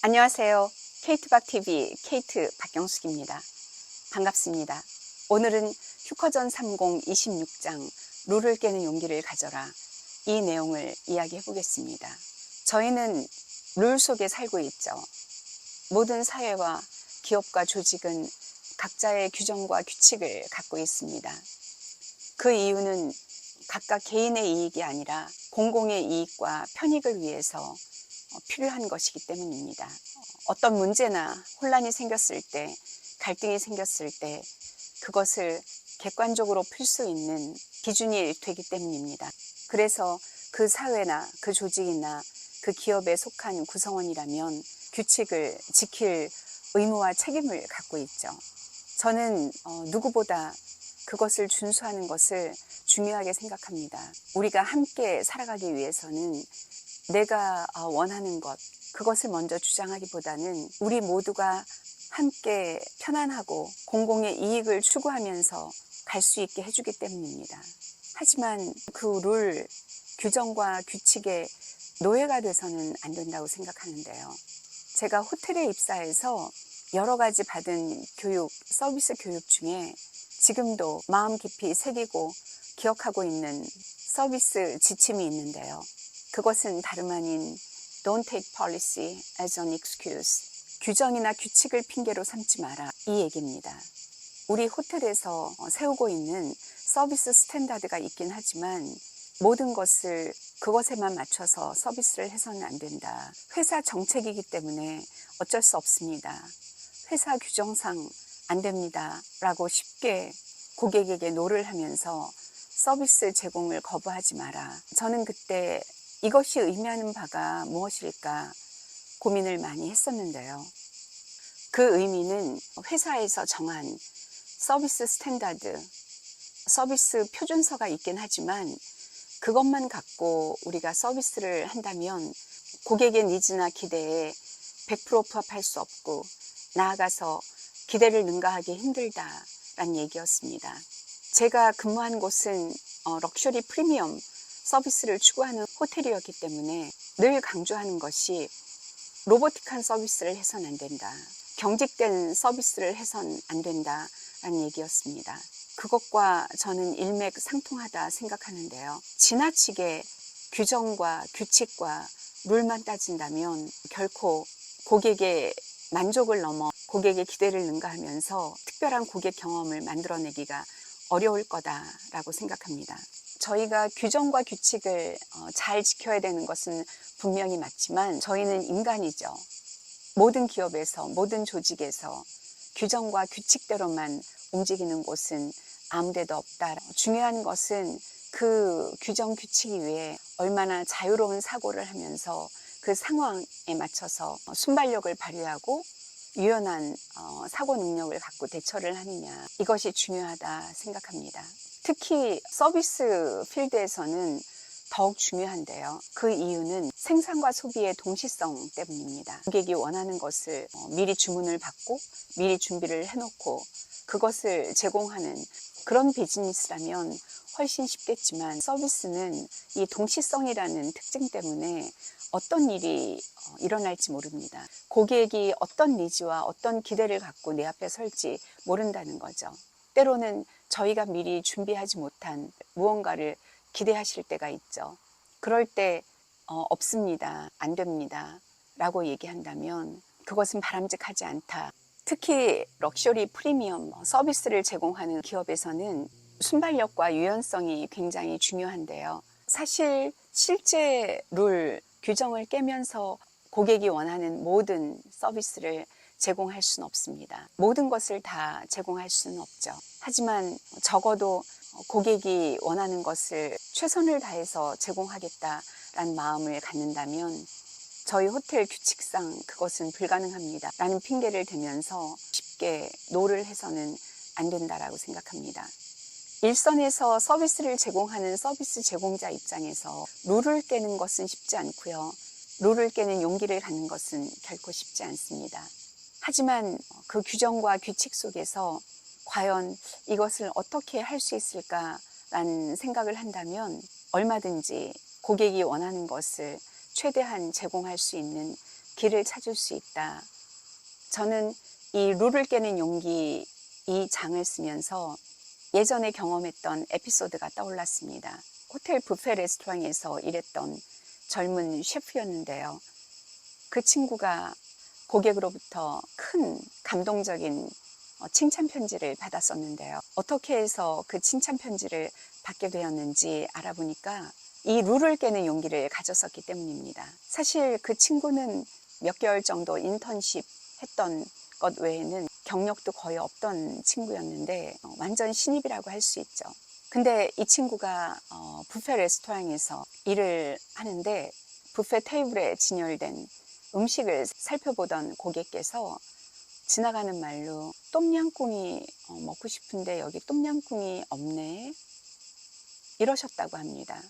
안녕하세요. 케이트박TV 케이트 박경숙입니다. 반갑습니다. 오늘은 휴커전 30 26장 룰을 깨는 용기를 가져라 이 내용을 이야기해 보겠습니다. 저희는 룰 속에 살고 있죠. 모든 사회와 기업과 조직은 각자의 규정과 규칙을 갖고 있습니다. 그 이유는 각각 개인의 이익이 아니라 공공의 이익과 편익을 위해서 어, 필요한 것이기 때문입니다. 어떤 문제나 혼란이 생겼을 때, 갈등이 생겼을 때, 그것을 객관적으로 풀 수 있는 기준이 되기 때문입니다. 그래서 그 사회나 그 조직이나 그 기업에 속한 구성원이라면 규칙을 지킬 의무와 책임을 갖고 있죠. 저는 어, 누구보다 그것을 준수하는 것을 중요하게 생각합니다. 우리가 함께 살아가기 위해서는 내가 어, 원하는 것, 그것을 먼저 주장하기보다는 우리 모두가 함께 편안하고 공공의 이익을 추구하면서 갈 수 있게 해주기 때문입니다. 하지만 그 룰, 규정과 규칙에 노예가 돼서는 안 된다고 생각하는데요. 제가 호텔에 입사해서 여러 가지 받은 교육, 서비스 교육 중에 지금도 마음 깊이 새기고 기억하고 있는 서비스 지침이 있는데요. 그것은 다름 아닌 Don't take policy as an excuse. 규정이나 규칙을 핑계로 삼지 마라. 이 얘기입니다. 우리 호텔에서 세우고 있는 서비스 스탠다드가 있긴 하지만 모든 것을 그것에만 맞춰서 서비스를 해서는 안 된다. 회사 정책이기 때문에 어쩔 수 없습니다. 회사 규정상 안 됩니다. 라고 쉽게 고객에게 노를 하면서 서비스 제공을 거부하지 마라. 저는 그때 이것이 의미하는 바가 무엇일까 고민을 많이 했었는데요. 그 의미는 회사에서 정한 서비스 스탠다드, 서비스 표준서가 있긴 하지만 그것만 갖고 우리가 서비스를 한다면 고객의 니즈나 기대에 100% 부합할 수 없고 나아가서 기대를 능가하기 힘들다라는 얘기였습니다. 제가 근무한 곳은 어, 럭셔리 프리미엄 서비스를 추구하는 호텔이었기 때문에 늘 강조하는 것이 로보틱한 서비스를 해선 안 된다. 경직된 서비스를 해선 안 된다라는 얘기였습니다. 그것과 저는 일맥상통하다 생각하는데요. 지나치게 규정과 규칙과 룰만 따진다면 결코 고객의 만족을 넘어 고객의 기대를 능가하면서 특별한 고객 경험을 만들어내기가 어려울 거다라고 생각합니다. 저희가 규정과 규칙을 어, 잘 지켜야 되는 것은 분명히 맞지만 저희는 인간이죠. 모든 기업에서, 모든 조직에서 규정과 규칙대로만 움직이는 곳은 아무데도 없다. 중요한 것은 그 규정 규칙 위에 얼마나 자유로운 사고를 하면서 그 상황에 맞춰서 순발력을 발휘하고 유연한 어, 사고 능력을 갖고 대처를 하느냐 이것이 중요하다 생각합니다. 특히 서비스 필드에서는 더욱 중요한데요. 그 이유는 생산과 소비의 동시성 때문입니다. 고객이 원하는 것을 어, 미리 주문을 받고 미리 준비를 해놓고 그것을 제공하는 그런 비즈니스라면 훨씬 쉽겠지만 서비스는 이 동시성이라는 특징 때문에 어떤 일이 어, 일어날지 모릅니다. 고객이 어떤 니즈와 어떤 기대를 갖고 내 앞에 설지 모른다는 거죠. 때로는 저희가 미리 준비하지 못한 무언가를 기대하실 때가 있죠. 그럴 때 어, 없습니다. 안 됩니다. 라고 얘기한다면 그것은 바람직하지 않다. 특히 럭셔리 프리미엄 서비스를 제공하는 기업에서는 순발력과 유연성이 굉장히 중요한데요. 사실 실제 룰, 규정을 깨면서 고객이 원하는 모든 서비스를 제공할 수는 없습니다. 모든 것을 다 제공할 수는 없죠. 하지만 적어도 고객이 원하는 것을 최선을 다해서 제공하겠다라는 마음을 갖는다면 저희 호텔 규칙상 그것은 불가능합니다. 라는 핑계를 대면서 쉽게 노를 해서는 안 된다라고 생각합니다. 일선에서 서비스를 제공하는 서비스 제공자 입장에서 룰을 깨는 것은 쉽지 않고요. 룰을 깨는 용기를 갖는 것은 결코 쉽지 않습니다. 하지만 그 규정과 규칙 속에서 과연 이것을 어떻게 할 수 있을까라는 생각을 한다면 얼마든지 고객이 원하는 것을 최대한 제공할 수 있는 길을 찾을 수 있다. 저는 이 룰을 깨는 용기 이 장을 쓰면서 예전에 경험했던 에피소드가 떠올랐습니다. 호텔 뷔페 레스토랑에서 일했던 젊은 셰프였는데요. 그 친구가 고객으로부터 큰 감동적인 어, 칭찬 편지를 받았었는데요. 어떻게 해서 그 칭찬 편지를 받게 되었는지 알아보니까 이 룰을 깨는 용기를 가졌었기 때문입니다. 사실 그 친구는 몇 개월 정도 인턴십 했던 것 외에는 경력도 거의 없던 친구였는데 어, 완전 신입이라고 할 수 있죠. 근데 이 친구가 어, 뷔페 레스토랑에서 일을 하는데 뷔페 테이블에 진열된 음식을 살펴보던 고객께서 지나가는 말로 똠양꿍이 어, 먹고 싶은데 여기 똠양꿍이 없네 이러셨다고 합니다.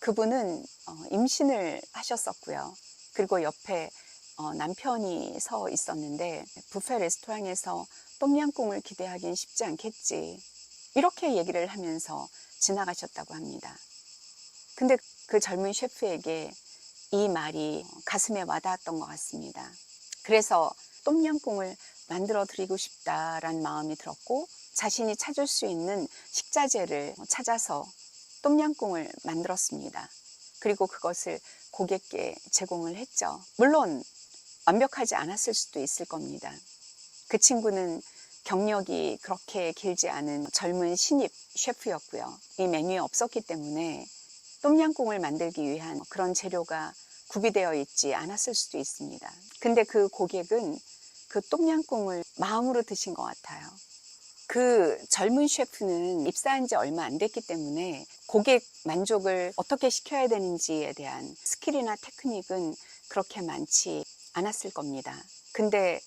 그분은 어, 임신을 하셨었고요. 그리고 옆에 어, 남편이 서 있었는데 뷔페 레스토랑에서 똠양꿍을 기대하긴 쉽지 않겠지. 이렇게 얘기를 하면서 지나가셨다고 합니다. 근데 그 젊은 셰프에게 이 말이 가슴에 와닿았던 것 같습니다. 그래서 똠양꿍을 만들어 드리고 싶다라는 마음이 들었고 자신이 찾을 수 있는 식자재를 찾아서 똠양꿍을 만들었습니다. 그리고 그것을 고객께 제공을 했죠. 물론 완벽하지 않았을 수도 있을 겁니다. 그 친구는 경력이 그렇게 길지 않은 젊은 신입 셰프였고요. 이 메뉴에 없었기 때문에 똠양꿍을 만들기 위한 그런 재료가 구비되어 있지 않았을 수도 있습니다. 근데 그 고객은 그 똠양꿍을 마음으로 드신 것 같아요. 그 젊은 셰프는 입사한 지 얼마 안 됐기 때문에 고객 만족을 어떻게 시켜야 되는지에 대한 스킬이나 테크닉은 그렇게 많지 않았을 겁니다. 근데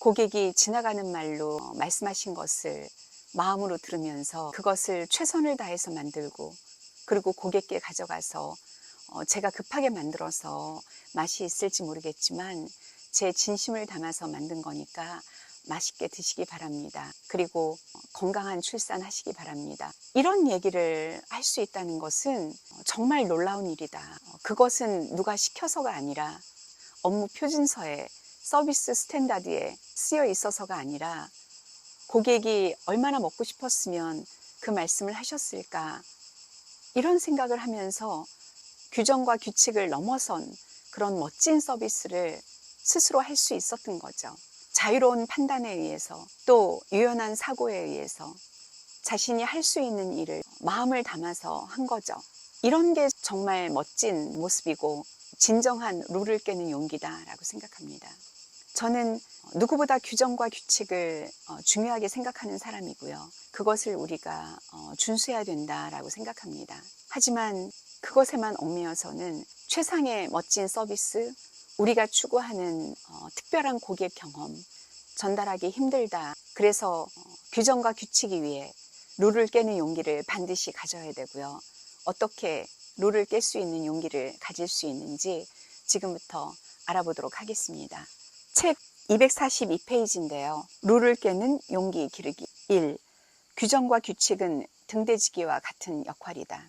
고객이 지나가는 말로 말씀하신 것을 마음으로 들으면서 그것을 최선을 다해서 만들고 그리고 고객께 가져가서 어, 제가 급하게 만들어서 맛이 있을지 모르겠지만 제 진심을 담아서 만든 거니까 맛있게 드시기 바랍니다. 그리고 건강한 출산하시기 바랍니다. 이런 얘기를 할 수 있다는 것은 정말 놀라운 일이다. 그것은 누가 시켜서가 아니라 업무 표준서에 서비스 스탠다드에 쓰여 있어서가 아니라 고객이 얼마나 먹고 싶었으면 그 말씀을 하셨을까 이런 생각을 하면서 규정과 규칙을 넘어선 그런 멋진 서비스를 스스로 할 수 있었던 거죠. 자유로운 판단에 의해서 또 유연한 사고에 의해서 자신이 할 수 있는 일을 마음을 담아서 한 거죠. 이런 게 정말 멋진 모습이고 진정한 룰을 깨는 용기다라고 생각합니다. 저는 누구보다 규정과 규칙을 어, 중요하게 생각하는 사람이고요. 그것을 우리가 어, 준수해야 된다라고 생각합니다. 하지만 그것에만 얽매여서는 최상의 멋진 서비스, 우리가 추구하는 어, 특별한 고객 경험 전달하기 힘들다. 그래서 규정과 규칙이 위해 룰을 깨는 용기를 반드시 가져야 되고요. 어떻게 룰을 깰 수 있는 용기를 가질 수 있는지 지금부터 알아보도록 하겠습니다. 책 242페이지인데요. 룰을 깨는 용기 기르기 1. 규정과 규칙은 등대지기와 같은 역할이다.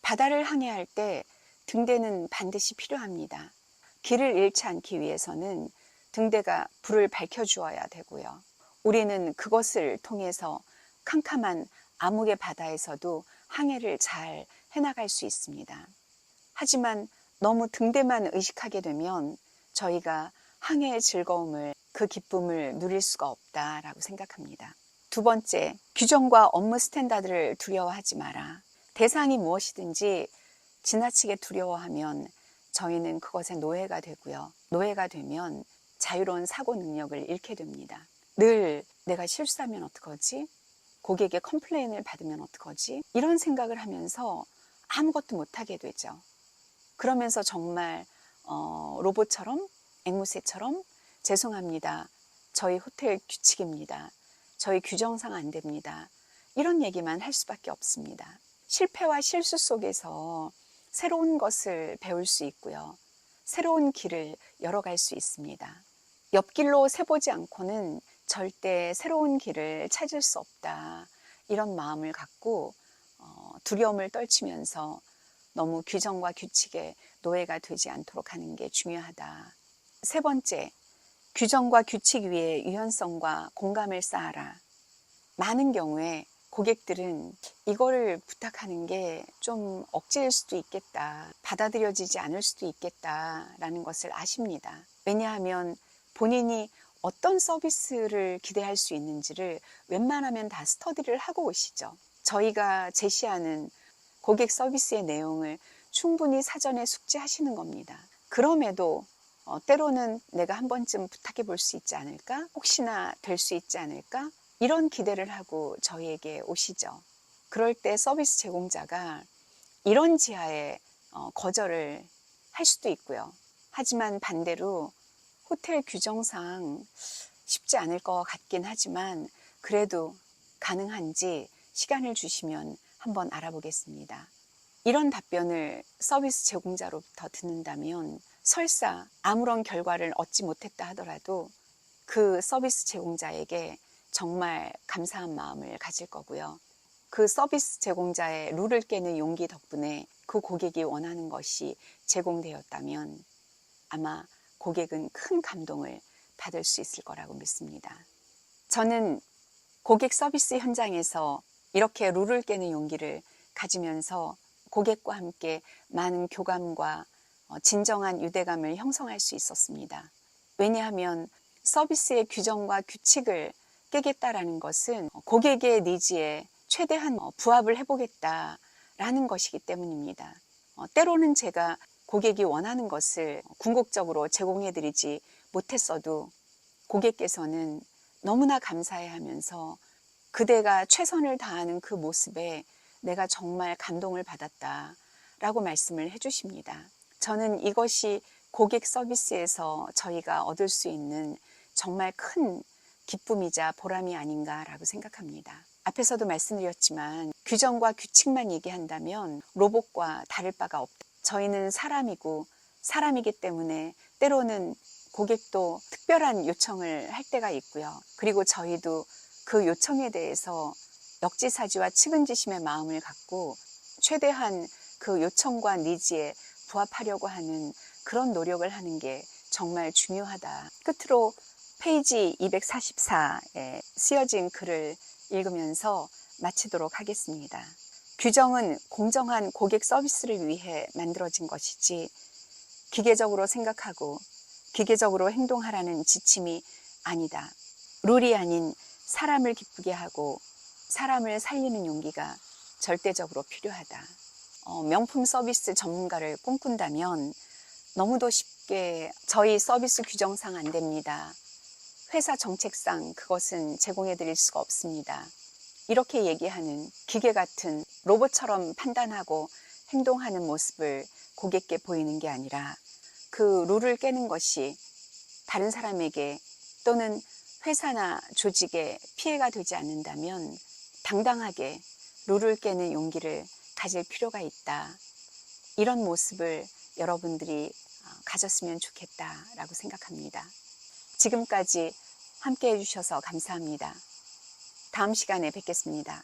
바다를 항해할 때 등대는 반드시 필요합니다. 길을 잃지 않기 위해서는 등대가 불을 밝혀주어야 되고요. 우리는 그것을 통해서 캄캄한 암흑의 바다에서도 항해를 잘 해나갈 수 있습니다. 하지만 너무 등대만 의식하게 되면 저희가 항해의 즐거움을 그 기쁨을 누릴 수가 없다라고 생각합니다. 두 번째, 규정과 업무 스탠다드를 두려워하지 마라. 대상이 무엇이든지 지나치게 두려워하면 저희는 그것의 노예가 되고요. 노예가 되면 자유로운 사고 능력을 잃게 됩니다. 늘 내가 실수하면 어떡하지? 고객의 컴플레인을 받으면 어떡하지? 이런 생각을 하면서 아무것도 못하게 되죠. 그러면서 정말 어, 로봇처럼 앵무새처럼 죄송합니다. 저희 호텔 규칙입니다. 저희 규정상 안 됩니다. 이런 얘기만 할 수밖에 없습니다. 실패와 실수 속에서 새로운 것을 배울 수 있고요. 새로운 길을 열어갈 수 있습니다. 옆길로 새보지 않고는 절대 새로운 길을 찾을 수 없다. 이런 마음을 갖고 어, 두려움을 떨치면서 너무 규정과 규칙에 노예가 되지 않도록 하는 게 중요하다. 세 번째, 규정과 규칙 위에 유연성과 공감을 쌓아라. 많은 경우에 고객들은 이거를 부탁하는 게 좀 억지일 수도 있겠다. 받아들여지지 않을 수도 있겠다라는 것을 아십니다. 왜냐하면 본인이 어떤 서비스를 기대할 수 있는지를 웬만하면 다 스터디를 하고 오시죠. 저희가 제시하는 고객 서비스의 내용을 충분히 사전에 숙지하시는 겁니다. 그럼에도 어, 때로는 내가 한 번쯤 부탁해 볼 수 있지 않을까? 혹시나 될 수 있지 않을까? 이런 기대를 하고 저희에게 오시죠. 그럴 때 서비스 제공자가 이런 지하에 어, 거절을 할 수도 있고요. 하지만 반대로 호텔 규정상 쉽지 않을 것 같긴 하지만 그래도 가능한지 시간을 주시면 한번 알아보겠습니다. 이런 답변을 서비스 제공자로부터 듣는다면 설사 아무런 결과를 얻지 못했다 하더라도 그 서비스 제공자에게 정말 감사한 마음을 가질 거고요. 그 서비스 제공자의 룰을 깨는 용기 덕분에 그 고객이 원하는 것이 제공되었다면 아마 고객은 큰 감동을 받을 수 있을 거라고 믿습니다. 저는 고객 서비스 현장에서 이렇게 룰을 깨는 용기를 가지면서 고객과 함께 많은 교감과 어, 진정한 유대감을 형성할 수 있었습니다. 왜냐하면 서비스의 규정과 규칙을 깨겠다라는 것은 고객의 니즈에 최대한 어, 부합을 해보겠다라는 것이기 때문입니다. 어, 때로는 제가 고객이 원하는 것을 궁극적으로 제공해드리지 못했어도 고객께서는 너무나 감사해 하면서 그대가 최선을 다하는 그 모습에 내가 정말 감동을 받았다 라고 말씀을 해주십니다. 저는 이것이 고객 서비스에서 저희가 얻을 수 있는 정말 큰 기쁨이자 보람이 아닌가라고 생각합니다. 앞에서도 말씀드렸지만 규정과 규칙만 얘기한다면 로봇과 다를 바가 없다. 저희는 사람이고 사람이기 때문에 때로는 고객도 특별한 요청을 할 때가 있고요. 그리고 저희도 그 요청에 대해서 역지사지와 측은지심의 마음을 갖고 최대한 그 요청과 니즈에 부합하려고 하는 그런 노력을 하는 게 정말 중요하다. 끝으로 페이지 244에 쓰여진 글을 읽으면서 마치도록 하겠습니다. 규정은 공정한 고객 서비스를 위해 만들어진 것이지 기계적으로 생각하고 기계적으로 행동하라는 지침이 아니다. 룰이 아닌 사람을 기쁘게 하고 사람을 살리는 용기가 절대적으로 필요하다. 어, 명품 서비스 전문가를 꿈꾼다면 너무도 쉽게 저희 서비스 규정상 안 됩니다. 회사 정책상 그것은 제공해 드릴 수가 없습니다. 이렇게 얘기하는 기계 같은 로봇처럼 판단하고 행동하는 모습을 고객께 보이는 게 아니라 그 룰을 깨는 것이 다른 사람에게 또는 회사나 조직에 피해가 되지 않는다면 당당하게 룰을 깨는 용기를 가질 필요가 있다. 이런 모습을 여러분들이 어, 가졌으면 좋겠다라고 생각합니다. 지금까지 함께 해주셔서 감사합니다. 다음 시간에 뵙겠습니다.